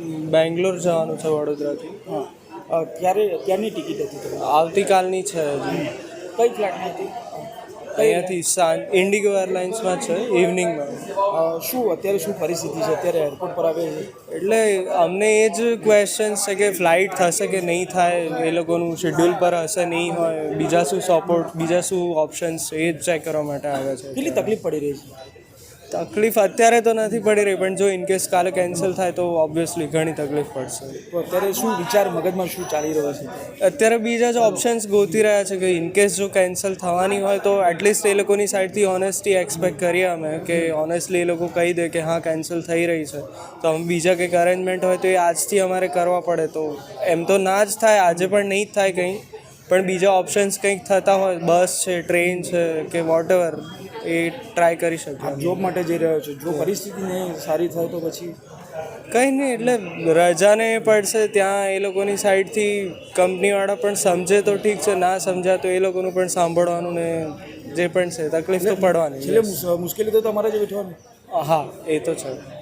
બેંગ્લોર જવાનું છે વડોદરાથી. હા. ક્યારે ક્યારની ટિકિટ હતી આવતીકાલની છે હજી. કઈ ફ્લાઇટની હતી? અહીંયાથી સાંજ ઇન્ડિગો એરલાઇન્સમાં છે ઇવનિંગમાં. શું અત્યારે શું પરિસ્થિતિ છે? અત્યારે એરપોર્ટ પર આવે છે? એટલે અમને એ જ ક્વેશ્ચન્સ છે કે ફ્લાઇટ થશે કે નહીં થાય એ લોકોનું શેડ્યુલ પર હશે નહીં હોય બીજા શું સપોર્ટ બીજા શું ઓપ્શન્સ એ જ ચેક કરવા માટે આવ્યા છે. કેટલી તકલીફ પડી રહી છે? તકલીફ અત્યારે તો નથી પડી રહી પણ જો ઇનકેસ કાલે કેન્સલ થાય તો ઓબ્વિયસલી ઘણી તકલીફ પડશે. તો અત્યારે શું વિચાર મગજમાં શું ચાલી રહ્યો છે? અત્યારે બીજા જ ઓપ્શન્સ ગોતી રહ્યા છે કે ઇનકેસ જો કેન્સલ થવાની હોય તો એટલીસ્ટ એ લોકોની સાઈડથી ઓનેસ્ટી એક્સપેક્ટ કરીએ અમે કે ઓનેસ્ટલી એ લોકો કહી દે કે હા કેન્સલ થઈ રહી છે. તો અમે બીજા કંઈક અરેન્જમેન્ટ હોય તો એ આજથી અમારે કરવા પડે તો એમ તો ના જ થાય આજે પણ નહીં જ થાય કંઈ. પણ બીજા ઓપ્શન્સ કંઈક થતા હોય બસ છે ટ્રેન છે કે વોટ એ ટ્રાય કરી શકીએ જોબ માટે જઈ રહ્યો છું. જો પરિસ્થિતિ નહીં સારી થાય તો પછી? કંઈ નહીં એટલે રજાને પડશે ત્યાં એ લોકોની સાઈડથી કંપનીવાળા પણ સમજે તો ઠીક છે ના સમજ્યા તો એ લોકોનું પણ સાંભળવાનું ને જે પણ છે તકલીફ તો પડવાની એટલે મુશ્કેલી તો તમારે જ વેઠવાની. હા એ તો છે.